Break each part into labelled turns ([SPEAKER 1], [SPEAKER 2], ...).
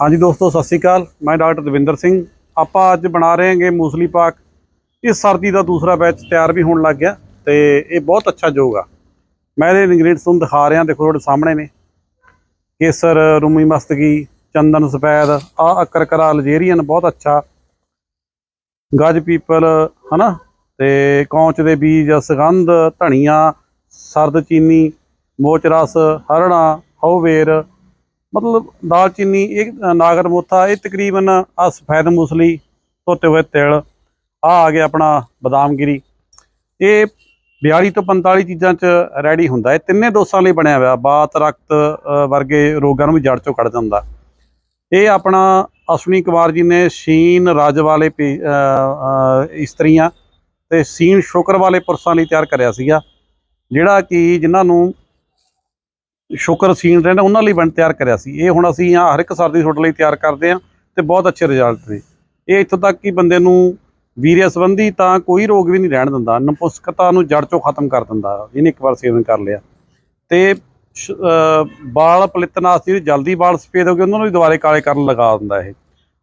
[SPEAKER 1] ਹਾਂਜੀ ਦੋਸਤੋ, ਸਤਿ ਸ਼੍ਰੀ ਅਕਾਲ। ਮੈਂ ਡਾਕਟਰ ਦਵਿੰਦਰ ਸਿੰਘ। ਆਪਾਂ ਅੱਜ ਬਣਾ ਰਹੇ ਹਾਂਗੇ ਮੂਸਲੀ ਪਾਕ। ਇਸ ਸਰਦੀ ਦਾ ਦੂਸਰਾ ਬੈਚ ਤਿਆਰ ਵੀ ਹੋਣ ਲੱਗ ਗਿਆ ਤੇ ਇਹ ਬਹੁਤ ਅੱਛਾ ਜੋਗ ਆ। ਮੈਂ ਇਹਦੇ ਇੰਗਰੀਡੀਅੰਟਸ ਤੁਹਾਨੂੰ ਦਿਖਾ ਰਿਹਾ। ਦੇਖੋ ਤੁਹਾਡੇ ਸਾਹਮਣੇ ਨੇ। ਕੇਸਰ, ਰੂਮੀ ਮਸਤਗੀ ਚੰਦਨ ਸਫੈਦ, ਆ ਅਕਰਕਰਾ ਅਲਜੇਰੀਅਨ ਬਹੁਤ ਅੱਛਾ। ਗਜ ਪੀਪਲ, ਹਨਾ? ਤੇ ਕੌਂਚ ਦੇ ਬੀਜ, ਸੁਗੰਧ, ਧਨੀਆ, ਸਰਦ ਚੀਨੀ, ਮੋਚ ਰਸ, ਹਰਣਾ ਹਉਵੇਰ ਮਤਲਬ ਦਾਲਚੀਨੀ ਇਹ ਅ, ਨਾਗਰ ਮੋਥਾ ਇਹ ਤਕਰੀਬਨ ਆ ਸਫੈਦ ਮੂਸਲੀ ਧੋਤੇ ਹੋਏ ਤਿਲ ਆ ਆ ਗਿਆ ਆਪਣਾ ਬਦਾਮਗਿਰੀ। ਇਹ 42 ਤੋਂ 45 ਚੀਜ਼ਾਂ ਚ ਰੈਡੀ ਹੁੰਦਾ। ਇਹ ਤਿੰਨੇ ਦੋਸਾਂ ਲਈ ਬਣਿਆ ਹੋਇਆ। ਬਾਤ ਰਕਤ ਵਰਗੇ ਰੋਗਾਂ ਨੂੰ ਵੀ ਜੜ ਚੋਂ ਕੱਢ ਦਿੰਦਾ। ਇਹ ਆਪਣਾ ਅਸ਼ਵਨੀ ਕੁਮਾਰ ਜੀ ਨੇ ਸ਼ੀਨ ਰਾਜ ਵਾਲੇ ਪੇ- ਇਸਤਰੀਆਂ ਤੇ ਸੀਨ ਸ਼ੁਕਰ ਵਾਲੇ ਪੁਰਸ਼ਾਂ ਲਈ ਤਿਆਰ ਕਰਿਆ ਸੀਗਾ ਜਿਹੜਾ ਕਿ ਜਿਨ੍ਹਾਂ ਨੂੰ ਸ਼ੁਕਰ ਸੀਨ ਰਹਿੰਦਾ, ਉਹਨਾਂ ਲਈ ਬਣ ਤਿਆਰ ਕਰਿਆ ਸੀ। ਇਹ ਹੁਣ ਅਸੀਂ ਆ ਹਰ ਇੱਕ ਸਰਦੀ ਸੁੱਟ ਲਈ ਤਿਆਰ ਕਰਦੇ ਆ ਤੇ ਬਹੁਤ ਅੱਛੇ ਰਿਜ਼ਲਟ ਨੇ। ਇਹ ਇੱਥੋਂ ਤੱਕ ਕਿ ਬੰਦੇ ਨੂੰ ਵੀਰਿਆ ਸੰਬੰਧੀ ਤਾਂ ਕੋਈ ਰੋਗ ਵੀ ਨਹੀਂ ਰਹਿਣ ਦਿੰਦਾ, ਨਪੁਸਕਤਾ ਨੂੰ ਜੜ ਚੋਂ ਖਤਮ ਕਰ ਦਿੰਦਾ, ਇਹਨੇ ਇੱਕ ਵਾਰ ਸੇਵਨ ਕਰ ਲਿਆ। ਤੇ ਸ਼- ਅਹ ਜਿਹੜੇ ਜਲਦੀ ਬਾਲ ਸਫੇਦ ਹੋ ਗਏ ਉਹਨਾਂ ਨੂੰ ਵੀ ਦੁਬਾਰੇ ਕਾਲੇ ਕਰਨ ਲਗਾ ਦਿੰਦਾ ਇਹ।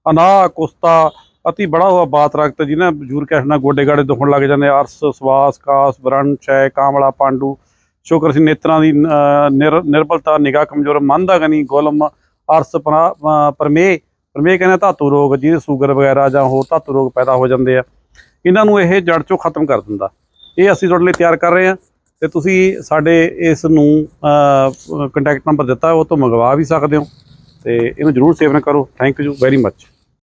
[SPEAKER 1] ਅਨਾਹ, ਕੁਸਤਾ, ਅਤੀ ਬੜਾ ਹੋਇਆ ਬਾਤ ਰਕਤ, ਜਿਹਨਾਂ ਬਜ਼ੁਰਗ ਕਹਿਣਾ ਨਾਲ ਗੋਡੇ ਗਾੜੇ ਦੁਖਣ ਲੱਗ ਜਾਂਦੇ ਅਰਸ, ਸਵਾਸ, ਕਾਸ ਬਰਨ ਚੈ ਕਾਮਲਾ, ਪਾਂਡੂ। ਸ਼ੁਕਰ ਸੀ ਨੇਤਰਾਂ ਦੀ ਨਿਰ ਨਿਰਬਲਤਾ ਨਿਗਾਹ ਕਮਜ਼ੋਰ ਮਨ ਦਾ ਗਨੀ ਗੁਲਮ ਅਰਸ ਪਰਾ- ਅਹ, ਪਰਮੇਹ ਪਰਮੇਹ ਕਹਿੰਦੇ ਧਾਤੂ ਰੋਗ ਜਿਹਦੇ ਸ਼ੂਗਰ ਵਗੈਰਾ ਜਾਂ ਹੋਰ ਧਾਤੂ ਰੋਗ ਪੈਦਾ ਹੋ ਜਾਂਦੇ ਆ। ਇਹਨਾਂ ਨੂੰ ਇਹ ਜੜ ਚੋਂ ਖਤਮ ਕਰ ਦਿੰਦਾ। ਇਹ ਅਸੀਂ ਤੁਹਾਡੇ ਲਈ ਤਿਆਰ ਕਰ ਰਹੇ ਹਾਂ ਤੇ ਤੁਸੀਂ ਸਾਡੇ ਇਸ ਨੂੰ ਕੰਟੈਕਟ ਨੰਬਰ ਦਿੱਤਾ ਉਹ ਤੋਂ ਮੰਗਵਾ ਵੀ ਸਕਦੇ ਹੋ ਤੇ ਇਹਨੂੰ ਜਰੂਰ ਸੇਵਨ ਕਰੋ। Thank you very much